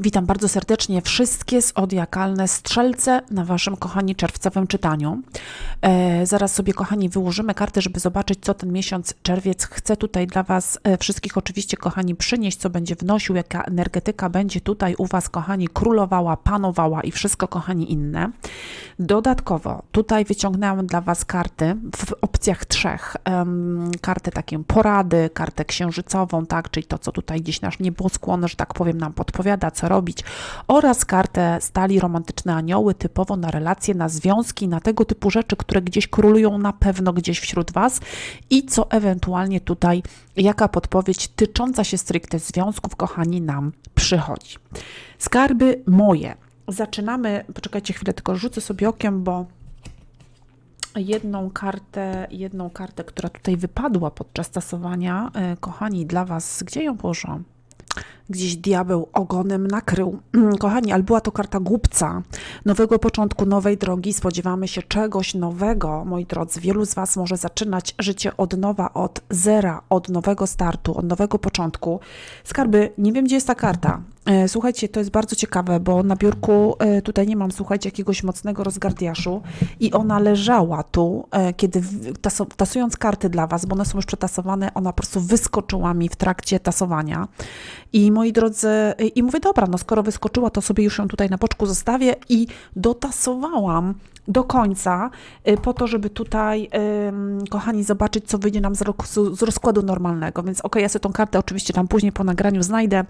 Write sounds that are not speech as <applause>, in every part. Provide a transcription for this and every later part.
Witam bardzo serdecznie wszystkie zodiakalne strzelce na Waszym, kochani, czerwcowym czytaniu. E, zaraz sobie, kochani, wyłożymy karty, żeby zobaczyć, co ten miesiąc czerwiec chce tutaj dla Was e, wszystkich, oczywiście, kochani, przynieść, co będzie wnosił, jaka energetyka będzie tutaj u Was, kochani, królowała, panowała i wszystko, kochani, inne. Dodatkowo, tutaj wyciągnęłam dla Was karty w opcjach trzech. Em, kartę taką porady, kartę księżycową, tak, czyli to, co tutaj gdzieś nasz nieboskłon, że tak powiem, nam podpowiada, co robić, oraz kartę stali romantyczne anioły, typowo na relacje, na związki, na tego typu rzeczy, które gdzieś królują na pewno gdzieś wśród Was i co ewentualnie tutaj, jaka podpowiedź tycząca się stricte związków, kochani, nam przychodzi. Skarby moje. Zaczynamy, poczekajcie chwilę, tylko rzucę sobie okiem, bo jedną kartę, jedną kartę, która tutaj wypadła podczas tasowania, e, kochani, dla Was, gdzie ją położyłam? Gdzieś diabeł ogonem nakrył. Kochani, ale była to karta głupca, nowego początku, nowej drogi. Spodziewamy się czegoś nowego, moi drodzy. Wielu z Was może zaczynać życie od nowa, od zera, od nowego startu, od nowego początku. Skarby, nie wiem, gdzie jest ta karta. E, Słuchajcie, to jest bardzo ciekawe, bo na biurku e, tutaj nie mam, słuchajcie, jakiegoś mocnego rozgardiaszu i ona leżała tu, e, kiedy tasując karty dla Was, bo one są już przetasowane, ona po prostu wyskoczyła mi w trakcie tasowania. I moi drodzy, i mówię, dobra, no skoro wyskoczyła, to sobie już ją tutaj na boczku zostawię i dotasowałam do końca, y, po to, żeby tutaj, kochani, zobaczyć, co wyjdzie nam z, z, rozkładu normalnego. Więc okej, ja sobie tą kartę oczywiście tam później po nagraniu znajdę.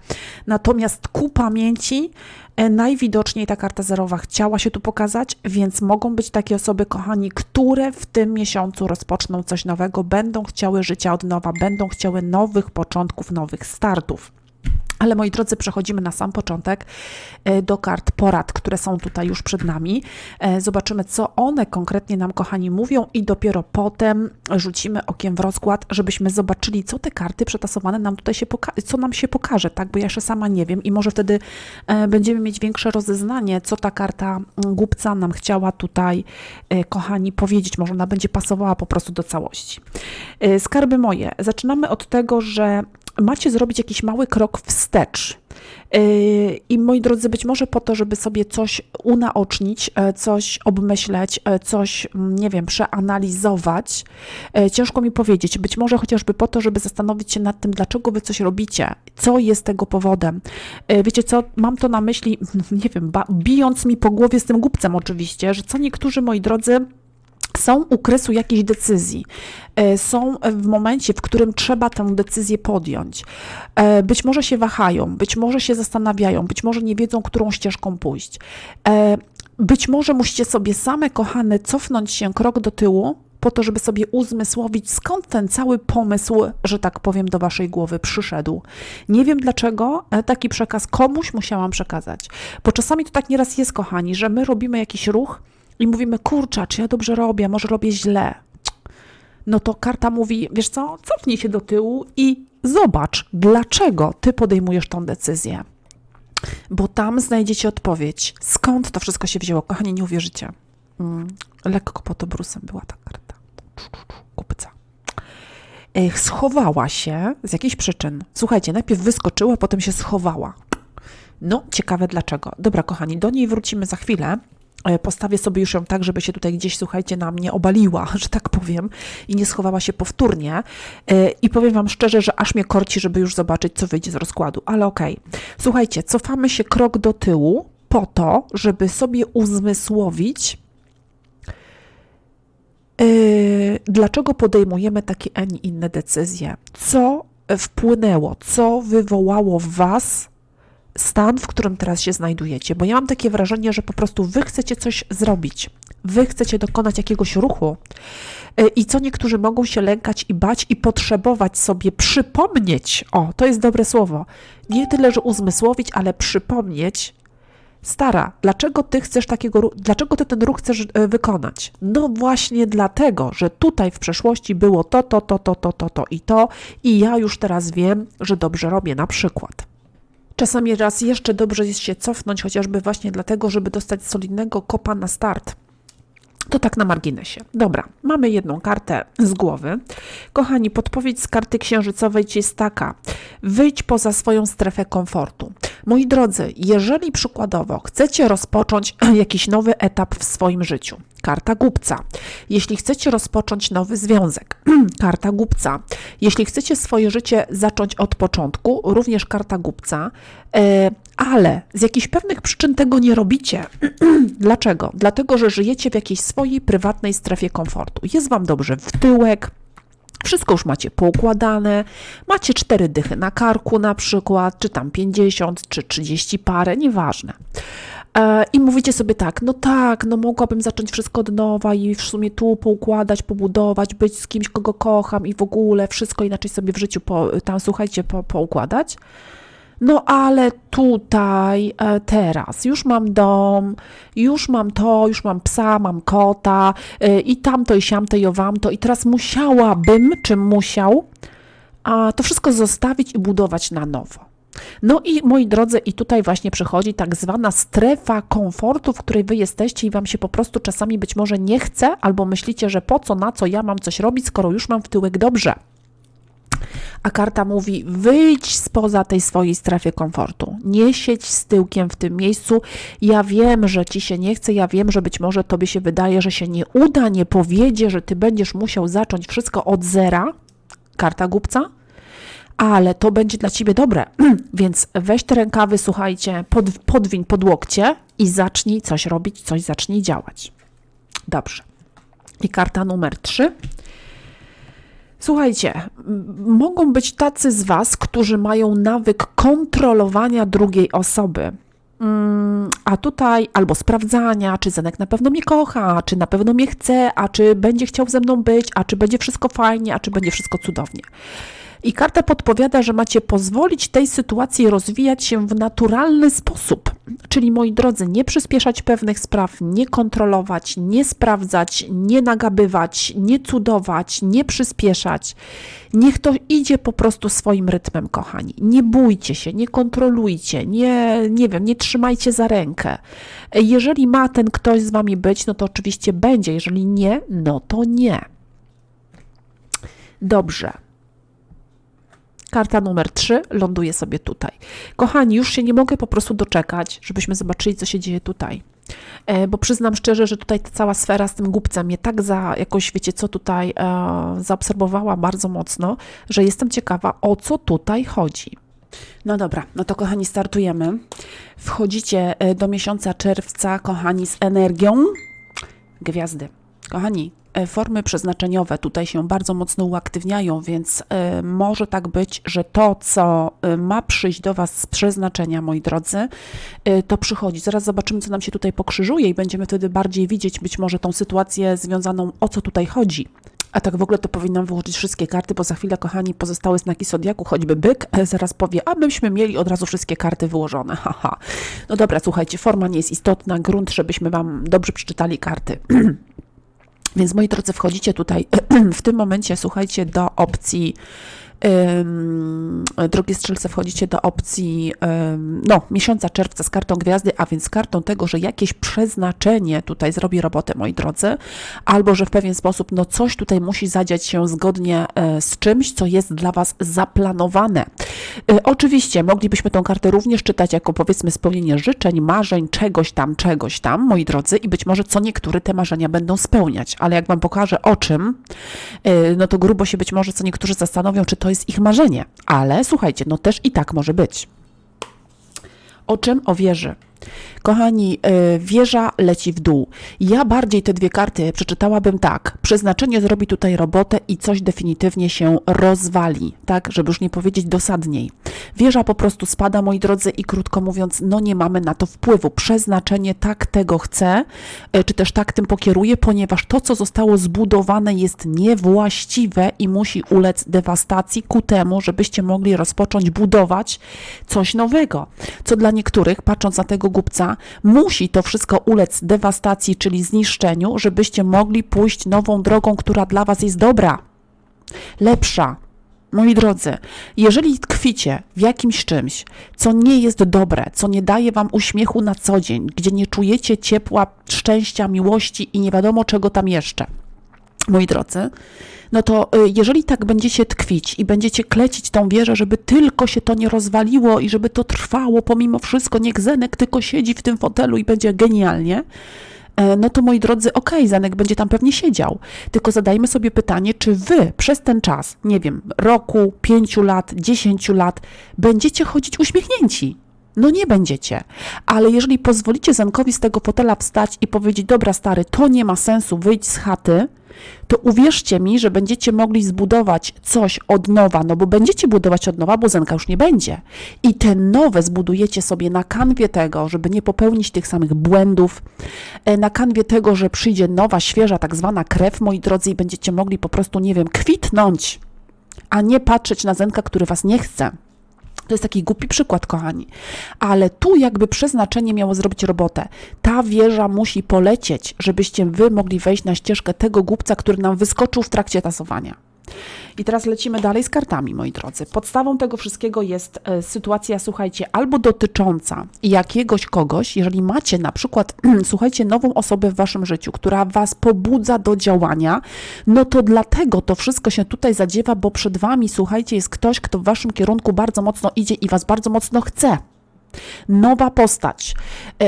Natomiast ku pamięci e, najwidoczniej ta karta zerowa chciała się tu pokazać, więc mogą być takie osoby, kochani, które w tym miesiącu rozpoczną coś nowego, będą chciały życia od nowa, będą chciały nowych początków, nowych startów. Ale moi drodzy, przechodzimy na sam początek e, do kart porad, które są tutaj już przed nami. E, Zobaczymy, co one konkretnie nam, kochani, mówią, i dopiero potem rzucimy okiem w rozkład, żebyśmy zobaczyli, co te karty przetasowane nam tutaj się co nam się pokaże, tak? Bo ja jeszcze sama nie wiem i może wtedy e, będziemy mieć większe rozeznanie, co ta karta mm, głupca nam chciała tutaj, kochani, powiedzieć. Może ona będzie pasowała po prostu do całości. Skarby moje. Zaczynamy od tego, że macie zrobić jakiś mały krok wstecz. Yy, I moi drodzy, być może po to, żeby sobie coś unaocznić, e, coś obmyśleć, e, coś, mm, nie wiem, przeanalizować. E, Ciężko mi powiedzieć, być może chociażby po to, żeby zastanowić się nad tym, dlaczego wy coś robicie, co jest tego powodem. Wiecie co, mam to na myśli, <laughs> nie wiem, bijąc mi po głowie z tym głupcem oczywiście, że co niektórzy, moi drodzy, są u kresu jakiejś decyzji, e, są w momencie, w którym trzeba tę decyzję podjąć. E, Być może się wahają, być może się zastanawiają, być może nie wiedzą, którą ścieżką pójść. E, Być może musicie sobie same, kochane, cofnąć się krok do tyłu, po to, żeby sobie uzmysłowić, skąd ten cały pomysł, że tak powiem, do waszej głowy przyszedł. Nie wiem dlaczego e, taki przekaz komuś musiałam przekazać. Bo czasami to tak nieraz jest, kochani, że my robimy jakiś ruch, i mówimy, kurczę, czy ja dobrze robię, może robię źle. No to karta mówi, wiesz co, cofnij się do tyłu i zobacz, dlaczego ty podejmujesz tą decyzję. Bo tam znajdziecie odpowiedź, skąd to wszystko się wzięło. Kochani, nie uwierzycie. Mm, lekko pod obrusem była ta karta. Kupca. Schowała się z jakichś przyczyn. Słuchajcie, najpierw wyskoczyła, potem się schowała. No, ciekawe dlaczego. Dobra, kochani, do niej wrócimy za chwilę. E, Postawię sobie już ją tak, żeby się tutaj gdzieś, słuchajcie, na mnie obaliła, <laughs> że tak powiem, i nie schowała się powtórnie. E, I powiem Wam szczerze, że aż mnie korci, żeby już zobaczyć, co wyjdzie z rozkładu, ale okej. Słuchajcie, cofamy się krok do tyłu po to, żeby sobie uzmysłowić, Yy, dlaczego podejmujemy takie, a nie inne decyzje? Co wpłynęło, co wywołało w Was stan, w którym teraz się znajdujecie? Bo ja mam takie wrażenie, że po prostu Wy chcecie coś zrobić. Wy chcecie dokonać jakiegoś ruchu Yy, i co niektórzy mogą się lękać i bać i potrzebować sobie przypomnieć, o, to jest dobre słowo, nie tyle, że uzmysłowić, ale przypomnieć, Stara, dlaczego ty chcesz takiego, dlaczego ty ten ruch chcesz e, wykonać? No właśnie dlatego, że tutaj w przeszłości było to, to, to, to, to, to, to i to i ja już teraz wiem, że dobrze robię na przykład. Czasami raz jeszcze dobrze jest się cofnąć, chociażby właśnie dlatego, żeby dostać solidnego kopa na start. To tak na marginesie. Dobra, mamy jedną kartę z głowy. Kochani, podpowiedź z karty księżycowej ci jest taka. Wyjdź poza swoją strefę komfortu. Moi drodzy, jeżeli przykładowo chcecie rozpocząć <clears throat> jakiś nowy etap w swoim życiu, karta głupca. Jeśli chcecie rozpocząć nowy związek, <clears throat> karta głupca. Jeśli chcecie swoje życie zacząć od początku, również karta głupca, e, ale z jakichś pewnych przyczyn tego nie robicie. <clears throat> Dlaczego? Dlatego, że żyjecie w jakiejś swojej prywatnej strefie komfortu. Jest Wam dobrze w tyłek, wszystko już macie poukładane, macie cztery dychy na karku na przykład, czy tam 50, czy 30 parę, nieważne. E, I mówicie sobie tak, no tak, no mogłabym zacząć wszystko od nowa i w sumie tu poukładać, pobudować, być z kimś, kogo kocham i w ogóle wszystko inaczej sobie w życiu po, tam, słuchajcie, po, poukładać. No ale tutaj, e, teraz, już mam dom, już mam to, już mam psa, mam kota e, i tamto, i siamto, i owamto i teraz musiałabym, czy musiał, to wszystko zostawić i budować na nowo. No i moi drodzy, i tutaj właśnie przychodzi tak zwana strefa komfortu, w której wy jesteście i wam się po prostu czasami być może nie chce, albo myślicie, że po co, na co ja mam coś robić, skoro już mam w tyłek dobrze. A karta mówi: wyjdź spoza tej swojej strefy komfortu. Nie siedź z tyłkiem w tym miejscu. Ja wiem, że ci się nie chce, ja wiem, że być może tobie się wydaje, że się nie uda, nie powiedzie, że ty będziesz musiał zacząć wszystko od zera. Karta głupca ale to będzie dla ciebie dobre. <clears throat> Więc weź te rękawy, słuchajcie, pod, podwiń pod łokcie i zacznij coś robić, coś zacznij działać. Dobrze. I karta numer trzy. Słuchajcie, mogą być tacy z Was, którzy mają nawyk kontrolowania drugiej osoby. Mm, a tutaj albo sprawdzania, czy Zenek na pewno mnie kocha, czy na pewno mnie chce, a czy będzie chciał ze mną być, a czy będzie wszystko fajnie, a czy będzie wszystko cudownie. I karta podpowiada, że macie pozwolić tej sytuacji rozwijać się w naturalny sposób. Czyli moi drodzy, nie przyspieszać pewnych spraw, nie kontrolować, nie sprawdzać, nie nagabywać, nie cudować, nie przyspieszać. Niech to idzie po prostu swoim rytmem, kochani. Nie bójcie się, nie kontrolujcie, nie, nie wiem, nie trzymajcie za rękę. Jeżeli ma ten ktoś z wami być, no to oczywiście będzie. Jeżeli nie, no to nie. Dobrze. Karta numer 3 ląduje sobie tutaj. Kochani, już się nie mogę po prostu doczekać, żebyśmy zobaczyli, co się dzieje tutaj. E, bo przyznam szczerze, że tutaj ta cała sfera z tym głupcem mnie tak za jakoś, wiecie co, tutaj e, zaobserwowała bardzo mocno, że jestem ciekawa, o co tutaj chodzi. No dobra, no to kochani, startujemy. Wchodzicie e, do miesiąca czerwca, kochani, z energią gwiazdy. Kochani, formy przeznaczeniowe tutaj się bardzo mocno uaktywniają, więc e, może tak być, że to, co e, ma przyjść do Was z przeznaczenia, moi drodzy, to przychodzi. Zaraz zobaczymy, co nam się tutaj pokrzyżuje i będziemy wtedy bardziej widzieć być może tą sytuację związaną, o co tutaj chodzi. A tak w ogóle to powinnam wyłożyć wszystkie karty, bo za chwilę, kochani, pozostałe znaki Zodiaku, choćby byk, zaraz powie, abyśmy mieli od razu wszystkie karty wyłożone. Haha. No dobra, słuchajcie, forma nie jest istotna, grunt, żebyśmy Wam dobrze przeczytali karty. <clears throat> Więc moi drodzy, wchodzicie tutaj <clears throat> w tym momencie, słuchajcie, do opcji drogie strzelce, wchodzicie do opcji no, miesiąca czerwca z kartą gwiazdy, a więc kartą tego, że jakieś przeznaczenie tutaj zrobi robotę, moi drodzy, albo że w pewien sposób no, coś tutaj musi zadziać się zgodnie e, z czymś, co jest dla Was zaplanowane. E, oczywiście moglibyśmy tą kartę również czytać jako powiedzmy spełnienie życzeń, marzeń, czegoś tam, czegoś tam, moi drodzy, i być może co niektóre te marzenia będą spełniać, ale jak Wam pokażę o czym, e, no to grubo się być może co niektórzy zastanowią, czy to to jest ich marzenie. Ale słuchajcie, no też i tak może być. O czym? O wieży. Kochani, y, wieża leci w dół. Ja bardziej te dwie karty przeczytałabym tak. Przeznaczenie zrobi tutaj robotę i coś definitywnie się rozwali, tak, żeby już nie powiedzieć dosadniej. Wieża po prostu spada, moi drodzy, i krótko mówiąc, no nie mamy na to wpływu. Przeznaczenie tak tego chce, czy też tak tym pokieruje, ponieważ to, co zostało zbudowane, jest niewłaściwe i musi ulec dewastacji ku temu, żebyście mogli rozpocząć budować coś nowego. Co dla niektórych, patrząc na tego głupca, musi to wszystko ulec dewastacji, czyli zniszczeniu, żebyście mogli pójść nową drogą, która dla Was jest dobra, lepsza. Moi drodzy, jeżeli tkwicie w jakimś czymś, co nie jest dobre, co nie daje Wam uśmiechu na co dzień, gdzie nie czujecie ciepła, szczęścia, miłości i nie wiadomo czego tam jeszcze, moi drodzy, no to y, jeżeli tak będziecie tkwić i będziecie klecić tą wieżę, żeby tylko się to nie rozwaliło i żeby to trwało pomimo wszystko, niech Zenek tylko siedzi w tym fotelu i będzie genialnie, e, no to moi drodzy, okej, Zenek będzie tam pewnie siedział. Tylko zadajmy sobie pytanie, czy wy przez ten czas, nie wiem, roku, pięciu lat, dziesięciu lat, będziecie chodzić uśmiechnięci? No nie będziecie. Ale jeżeli pozwolicie Zenkowi z tego fotela wstać i powiedzieć, dobra stary, to nie ma sensu, wyjdź z chaty, to uwierzcie mi, że będziecie mogli zbudować coś od nowa, no bo będziecie budować od nowa, bo Zenka już nie będzie. I te nowe zbudujecie sobie na kanwie tego, żeby nie popełnić tych samych błędów, e, na kanwie tego, że przyjdzie nowa, świeża, tak zwana krew, moi drodzy, i będziecie mogli po prostu, nie wiem, kwitnąć, a nie patrzeć na Zenka, który was nie chce. To jest taki głupi przykład, kochani. Ale tu jakby przeznaczenie miało zrobić robotę. Ta wieża musi polecieć, żebyście wy mogli wejść na ścieżkę tego głupca, który nam wyskoczył w trakcie tasowania. I teraz lecimy dalej z kartami, moi drodzy. Podstawą tego wszystkiego jest e, sytuacja, słuchajcie, albo dotycząca jakiegoś kogoś, jeżeli macie na przykład, <clears throat> słuchajcie, nową osobę w waszym życiu, która was pobudza do działania, no to dlatego to wszystko się tutaj zadziewa, bo przed wami, słuchajcie, jest ktoś, kto w waszym kierunku bardzo mocno idzie i was bardzo mocno chce nowa postać e,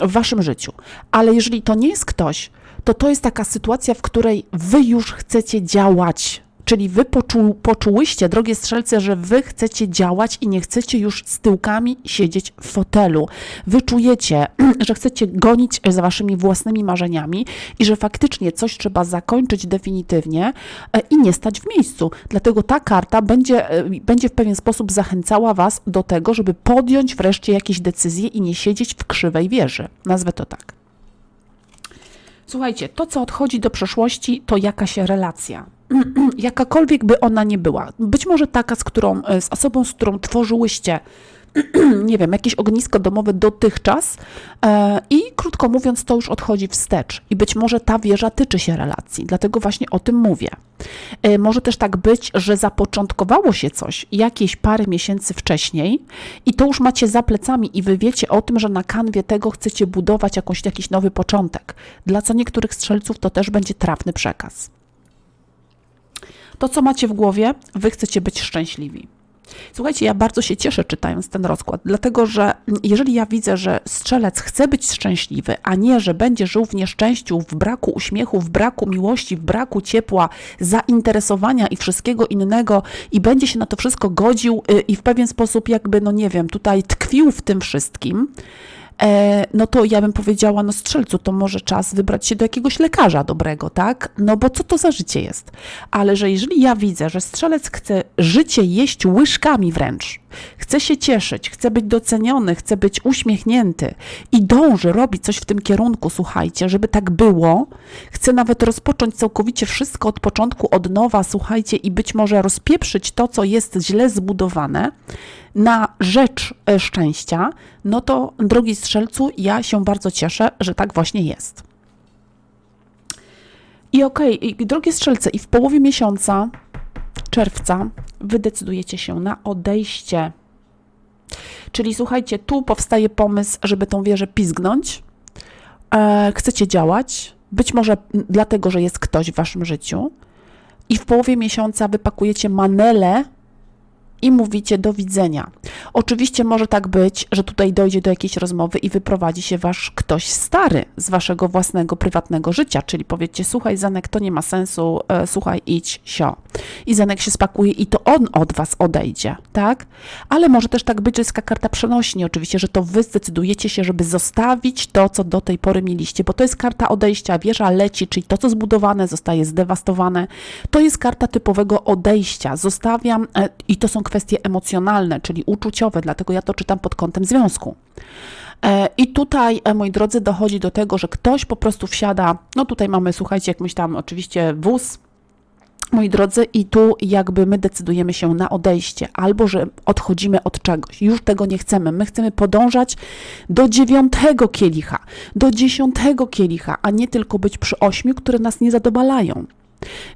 w waszym życiu. Ale jeżeli to nie jest ktoś, to to jest taka sytuacja, w której wy już chcecie działać. Czyli wy poczu, poczułyście, drogie strzelce, że wy chcecie działać i nie chcecie już z tyłkami siedzieć w fotelu. Wy czujecie, <clears throat> że chcecie gonić za waszymi własnymi marzeniami i że faktycznie coś trzeba zakończyć definitywnie e, i nie stać w miejscu. Dlatego ta karta będzie, e, będzie w pewien sposób zachęcała was do tego, żeby podjąć wreszcie jakieś decyzje i nie siedzieć w krzywej wieży. Nazwę to tak. Słuchajcie, to co odchodzi do przeszłości, to jakaś relacja. <clears throat> Jakakolwiek by ona nie była. Być może taka, z którą, z osobą, z którą tworzyłyście <clears throat> nie wiem, jakieś ognisko domowe dotychczas e, i krótko mówiąc, to już odchodzi wstecz. I być może ta wieża tyczy się relacji, dlatego właśnie o tym mówię. E, może też tak być, że zapoczątkowało się coś jakieś parę miesięcy wcześniej i to już macie za plecami i wy wiecie o tym, że na kanwie tego chcecie budować jakąś, jakiś nowy początek. Dla co niektórych strzelców to też będzie trafny przekaz. To, co macie w głowie, wy chcecie być szczęśliwi. Słuchajcie, ja bardzo się cieszę czytając ten rozkład, dlatego że jeżeli ja widzę, że strzelec chce być szczęśliwy, a nie, że będzie żył w nieszczęściu, w braku uśmiechu, w braku miłości, w braku ciepła, zainteresowania i wszystkiego innego i będzie się na to wszystko godził y, i w pewien sposób jakby, no nie wiem, tutaj tkwił w tym wszystkim, no to ja bym powiedziała, no strzelcu, to może czas wybrać się do jakiegoś lekarza dobrego, tak? No bo co to za życie jest? Ale że jeżeli ja widzę, że strzelec chce życie jeść łyżkami wręcz, chce się cieszyć, chce być doceniony, chce być uśmiechnięty i dąży robić coś w tym kierunku, słuchajcie, żeby tak było, chce nawet rozpocząć całkowicie wszystko od początku, od nowa, słuchajcie, i być może rozpieprzyć to, co jest źle zbudowane, na rzecz e, szczęścia, no to drogi strzelcu, ja się bardzo cieszę, że tak właśnie jest. I okej, okay, drogie strzelce, i w połowie miesiąca czerwca wy decydujecie się na odejście. Czyli słuchajcie, tu powstaje pomysł, żeby tą wieżę pizgnąć. E, chcecie działać, być może dlatego, że jest ktoś w waszym życiu. I w połowie miesiąca wypakujecie manele i mówicie do widzenia. Oczywiście może tak być, że tutaj dojdzie do jakiejś rozmowy i wyprowadzi się wasz ktoś stary z waszego własnego, prywatnego życia, czyli powiecie, słuchaj Zanek, to nie ma sensu, e, słuchaj, idź, sio. I Zanek się spakuje i to on od was odejdzie, tak? Ale może też tak być, że jest karta przenośni oczywiście, że to wy zdecydujecie się, żeby zostawić to, co do tej pory mieliście, bo to jest karta odejścia, wieża leci, czyli to, co zbudowane, zostaje zdewastowane. To jest karta typowego odejścia. Zostawiam e, i to są kwestie emocjonalne, czyli uczuciowe, dlatego ja to czytam pod kątem związku. E, I tutaj, e, moi drodzy, dochodzi do tego, że ktoś po prostu wsiada, no tutaj mamy, słuchajcie, jakimś tam oczywiście wóz, moi drodzy, i tu jakby my decydujemy się na odejście, albo że odchodzimy od czegoś. Już tego nie chcemy. My chcemy podążać do dziewiątego kielicha, do dziesiątego kielicha, a nie tylko być przy ośmiu, które nas nie zadowalają.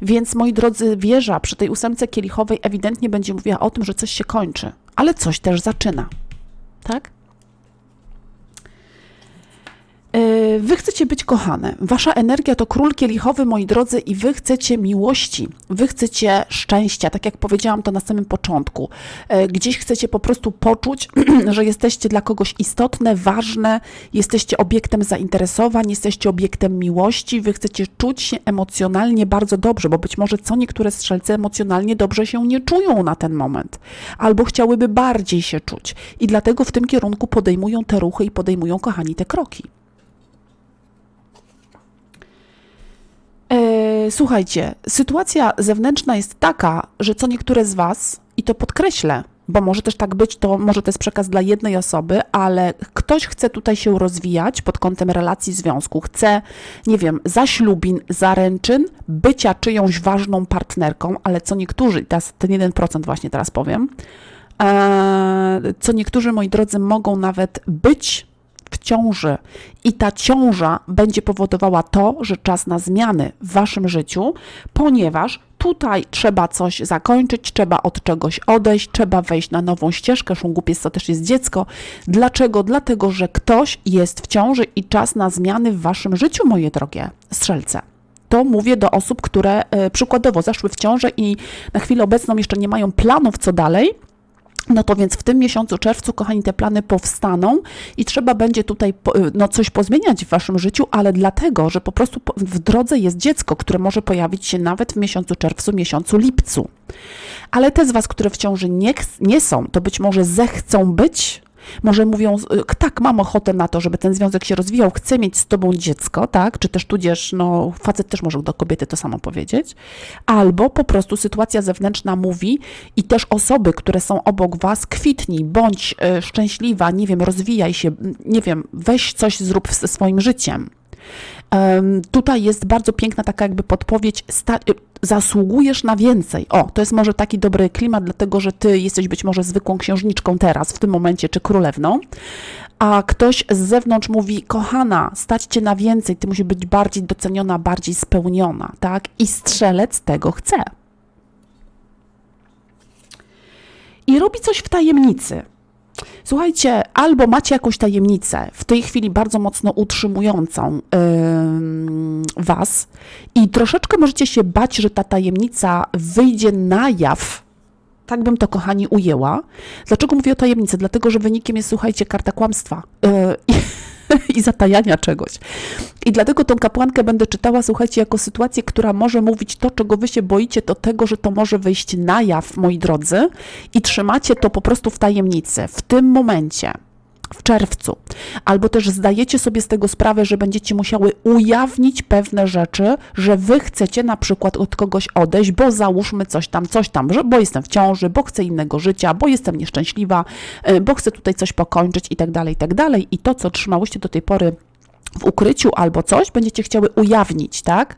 Więc moi drodzy, wieża przy tej ósemce kielichowej ewidentnie będzie mówiła o tym, że coś się kończy, ale coś też zaczyna. Tak? E, Wy chcecie być kochane. Wasza energia to król kielichowy, moi drodzy, i wy chcecie miłości. Wy chcecie szczęścia, tak jak powiedziałam to na samym początku. E, Gdzieś chcecie po prostu poczuć, <clears throat> że jesteście dla kogoś istotne, ważne, jesteście obiektem zainteresowań, jesteście obiektem miłości. Wy chcecie czuć się emocjonalnie bardzo dobrze, bo być może co niektóre strzelce emocjonalnie dobrze się nie czują na ten moment, albo chciałyby bardziej się czuć. I dlatego w tym kierunku podejmują te ruchy i podejmują, kochani, te kroki. Słuchajcie, sytuacja zewnętrzna jest taka, że co niektóre z Was, i to podkreślę, bo może też tak być, to może to jest przekaz dla jednej osoby, ale ktoś chce tutaj się rozwijać pod kątem relacji związku, chce, nie wiem, zaślubin, zaręczyn, bycia czyjąś ważną partnerką, ale co niektórzy, teraz ten 1% właśnie teraz powiem, e, co niektórzy, moi drodzy, mogą nawet być ciąży i ta ciąża będzie powodowała to, że czas na zmiany w waszym życiu, ponieważ tutaj trzeba coś zakończyć, trzeba od czegoś odejść, trzeba wejść na nową ścieżkę. Szungupiec to też jest dziecko. Dlaczego? Dlatego, że ktoś jest w ciąży i czas na zmiany w waszym życiu, moje drogie strzelce. To mówię do osób, które e, przykładowo zaszły w ciążę i na chwilę obecną jeszcze nie mają planów, co dalej. No to więc w tym miesiącu, czerwcu, kochani, te plany powstaną i trzeba będzie tutaj po- no, coś pozmieniać w waszym życiu, ale dlatego, że po prostu w drodze jest dziecko, które może pojawić się nawet w miesiącu czerwcu, miesiącu lipcu. Ale te z was, które w ciąży nie, nie są, to być może zechcą być. Może mówią, y, tak, mam ochotę na to, żeby ten związek się rozwijał, chcę mieć z tobą dziecko, tak? Czy też tudzież, no, facet też może do kobiety to samo powiedzieć. Albo po prostu sytuacja zewnętrzna mówi i też osoby, które są obok was, kwitnij, bądź y, szczęśliwa, nie wiem, rozwijaj się, nie wiem, weź coś zrób ze swoim życiem. Tutaj jest bardzo piękna taka jakby podpowiedź, y, zasługujesz na więcej. O, to jest może taki dobry klimat, dlatego że ty jesteś być może zwykłą księżniczką teraz, w tym momencie, czy królewną, a ktoś z zewnątrz mówi, kochana, stać cię na więcej, ty musisz być bardziej doceniona, bardziej spełniona, tak? I strzelec tego chce. I robi coś w tajemnicy. Słuchajcie, albo macie jakąś tajemnicę, w tej chwili bardzo mocno utrzymującą ym, Was, i troszeczkę możecie się bać, że ta tajemnica wyjdzie na jaw. Tak bym to, kochani, ujęła. Dlaczego mówię o tajemnicy? Dlatego, że wynikiem jest, słuchajcie, karta kłamstwa <laughs> yy, i, zatajania czegoś. I dlatego tą kapłankę będę czytała, słuchajcie, jako sytuację, która może mówić to, czego wy się boicie, to tego, że to może wyjść na jaw, moi drodzy, i trzymacie to po prostu w tajemnicy. W tym momencie, w czerwcu, albo też zdajecie sobie z tego sprawę, że będziecie musiały ujawnić pewne rzeczy, że wy chcecie na przykład od kogoś odejść, bo załóżmy coś tam, coś tam, że, bo jestem w ciąży, bo chcę innego życia, bo jestem nieszczęśliwa, y, bo chcę tutaj coś pokończyć i tak dalej, i tak dalej. I to, co trzymałyście do tej pory w ukryciu albo coś, będziecie chciały ujawnić, tak?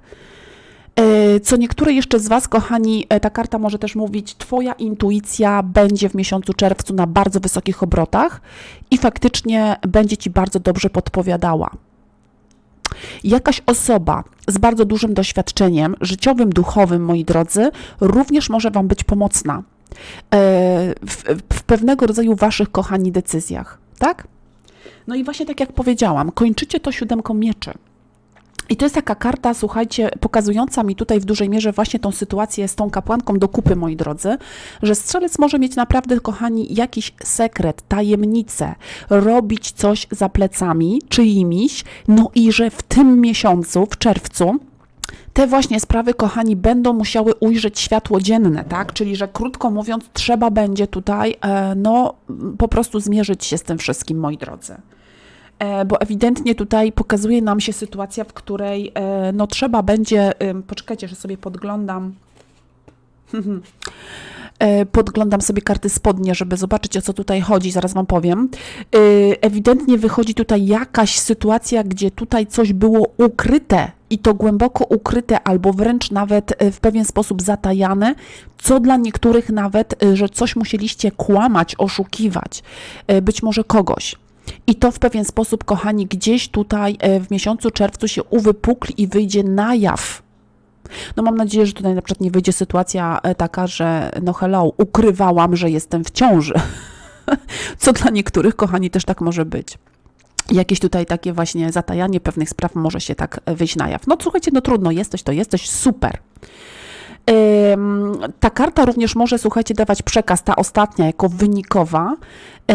E, Co niektóre jeszcze z Was, kochani, e, ta karta może też mówić, Twoja intuicja będzie w miesiącu czerwcu na bardzo wysokich obrotach i faktycznie będzie Ci bardzo dobrze podpowiadała. Jakaś osoba z bardzo dużym doświadczeniem życiowym, duchowym, moi drodzy, również może Wam być pomocna e, w, w pewnego rodzaju Waszych, kochani, decyzjach, tak? No i właśnie tak jak powiedziałam, kończycie to siódemką mieczy. I to jest taka karta, słuchajcie, pokazująca mi tutaj w dużej mierze właśnie tą sytuację z tą kapłanką do kupy, moi drodzy, że strzelec może mieć naprawdę, kochani, jakiś sekret, tajemnicę, robić coś za plecami czyimiś, no i że w tym miesiącu, w czerwcu, te właśnie sprawy, kochani, będą musiały ujrzeć światło dzienne, tak? Czyli, że krótko mówiąc, trzeba będzie tutaj, e, no, po prostu zmierzyć się z tym wszystkim, moi drodzy. E, bo ewidentnie tutaj pokazuje nam się sytuacja, w której e, no trzeba będzie, poczekajcie, że sobie podglądam, <laughs> E, podglądam sobie karty spodnie, żeby zobaczyć o co tutaj chodzi, zaraz Wam powiem. Ewidentnie wychodzi tutaj jakaś sytuacja, gdzie tutaj coś było ukryte i to głęboko ukryte, albo wręcz nawet w pewien sposób zatajane, co dla niektórych nawet, że coś musieliście kłamać, oszukiwać, być może kogoś. I to w pewien sposób, kochani, gdzieś tutaj e, w miesiącu czerwcu się uwypukli i wyjdzie na jaw. No mam nadzieję, że tutaj na przykład nie wyjdzie sytuacja e, taka, że no hello, ukrywałam, że jestem w ciąży. <laughs> Co dla niektórych, kochani, też tak może być. jakieś tutaj takie właśnie zatajanie pewnych spraw może się tak e, wyjść na jaw. No słuchajcie, no trudno, jesteś to jesteś, super. Ta karta również może, słuchajcie, dawać przekaz, ta ostatnia, jako wynikowa,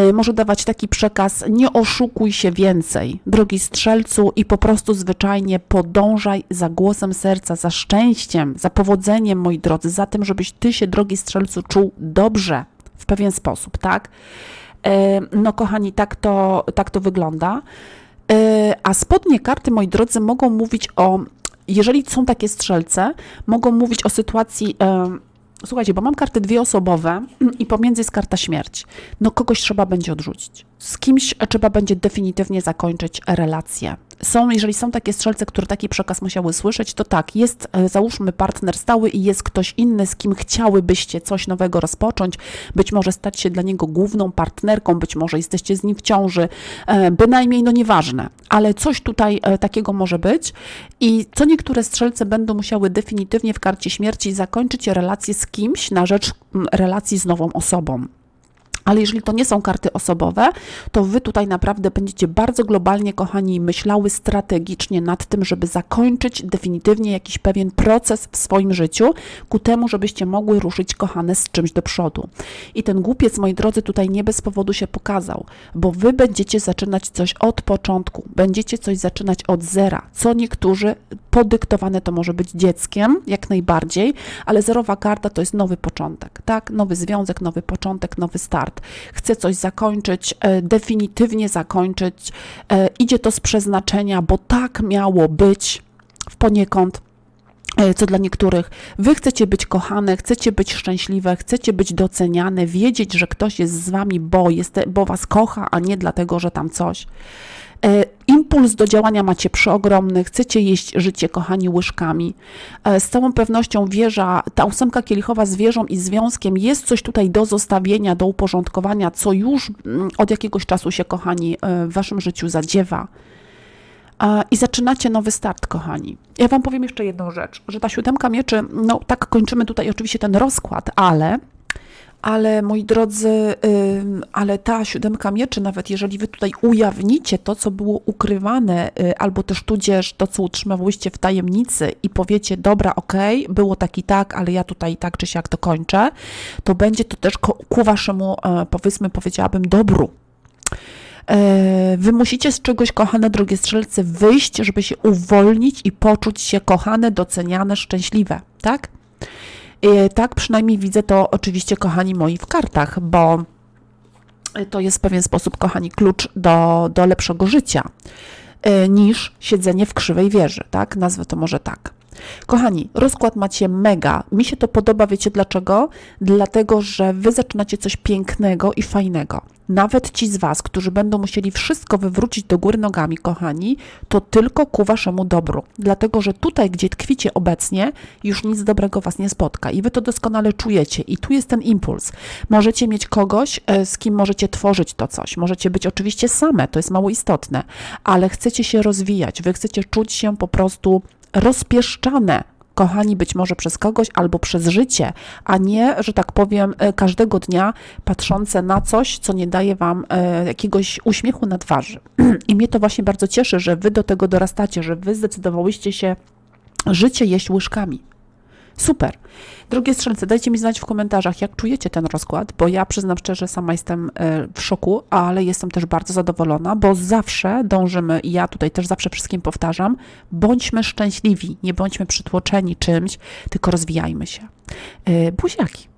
y, może dawać taki przekaz: nie oszukuj się więcej, drogi strzelcu, i po prostu zwyczajnie podążaj za głosem serca, za szczęściem, za powodzeniem, moi drodzy, za tym, żebyś ty się, drogi strzelcu, czuł dobrze w pewien sposób, tak? Y, No, kochani, tak to, tak to wygląda. Y, A spodnie karty, moi drodzy, mogą mówić o jeżeli są takie strzelce, mogą mówić o sytuacji. em, Słuchajcie, bo mam karty dwie osobowe i pomiędzy jest karta śmierć. No kogoś trzeba będzie odrzucić. Z kimś trzeba będzie definitywnie zakończyć relację. Są, jeżeli są takie strzelce, które taki przekaz musiały słyszeć, to tak, jest e, załóżmy partner stały i jest ktoś inny, z kim chciałybyście coś nowego rozpocząć, być może stać się dla niego główną partnerką, być może jesteście z nim w ciąży, e, bynajmniej, no nieważne, ale coś tutaj e, takiego może być i co niektóre strzelce będą musiały definitywnie w karcie śmierci zakończyć relację z kimś na rzecz relacji z nową osobą. Ale jeżeli to nie są karty osobowe, to wy tutaj naprawdę będziecie bardzo globalnie, kochani, myślały strategicznie nad tym, żeby zakończyć definitywnie jakiś pewien proces w swoim życiu, ku temu, żebyście mogły ruszyć, kochane, z czymś do przodu. I ten głupiec, moi drodzy, tutaj nie bez powodu się pokazał, bo wy będziecie zaczynać coś od początku, będziecie coś zaczynać od zera, co niektórzy podyktowane to może być dzieckiem, jak najbardziej, ale zerowa karta to jest nowy początek, tak? Nowy związek, nowy początek, nowy start. Chce coś zakończyć, e, definitywnie zakończyć, e, idzie to z przeznaczenia, bo tak miało być w poniekąd e, co dla niektórych. Wy chcecie być kochane, chcecie być szczęśliwe, chcecie być doceniane, wiedzieć, że ktoś jest z wami, bo, jest, bo was kocha, a nie dlatego, że tam coś. E, Impuls do działania macie przeogromny, chcecie jeść życie, kochani, łyżkami. E, Z całą pewnością wieża, ta ósemka kielichowa z wieżą i związkiem jest coś tutaj do zostawienia, do uporządkowania, co już mm, od jakiegoś czasu się, kochani, e, w waszym życiu zadziewa. I zaczynacie nowy start, kochani. Ja Wam powiem jeszcze jedną rzecz, że ta siódemka mieczy, no tak kończymy tutaj oczywiście ten rozkład, ale, ale moi drodzy, ale ta siódemka mieczy, nawet jeżeli Wy tutaj ujawnicie to, co było ukrywane, y, albo też tudzież to, co utrzymywałyście w tajemnicy i powiecie, dobra, okej, było tak i tak, ale ja tutaj tak czy siak to kończę, to będzie to też ku Waszemu, e, powiedzmy, powiedziałabym, dobru. E, Wy musicie z czegoś, kochane drogie strzelce, wyjść, żeby się uwolnić i poczuć się kochane, doceniane, szczęśliwe, tak? E, Tak przynajmniej widzę to oczywiście, kochani moi, w kartach, bo to jest w pewien sposób, kochani, klucz do, do lepszego życia e, niż siedzenie w krzywej wieży, tak? Nazwę to może tak. Kochani, rozkład macie mega. Mi się to podoba, wiecie dlaczego? Dlatego, że wy zaczynacie coś pięknego i fajnego. Nawet ci z was, którzy będą musieli wszystko wywrócić do góry nogami, kochani, to tylko ku waszemu dobru. Dlatego, że tutaj, gdzie tkwicie obecnie, już nic dobrego was nie spotka i wy to doskonale czujecie. I tu jest ten impuls. Możecie mieć kogoś, e, z kim możecie tworzyć to coś. Możecie być oczywiście same, to jest mało istotne, ale chcecie się rozwijać. Wy chcecie czuć się po prostu rozpieszczane, kochani, być może przez kogoś albo przez życie, a nie, że tak powiem, e, każdego dnia patrzące na coś, co nie daje wam e, jakiegoś uśmiechu na twarzy. <clears throat> I mnie to właśnie bardzo cieszy, że wy do tego dorastacie, że wy zdecydowałyście się życie jeść łyżkami. Super. Drogie strzelce, dajcie mi znać w komentarzach, jak czujecie ten rozkład, bo ja przyznam szczerze, sama jestem e, w szoku, ale jestem też bardzo zadowolona, bo zawsze dążymy, i ja tutaj też zawsze wszystkim powtarzam, bądźmy szczęśliwi, nie bądźmy przytłoczeni czymś, tylko rozwijajmy się. E, Buziaki.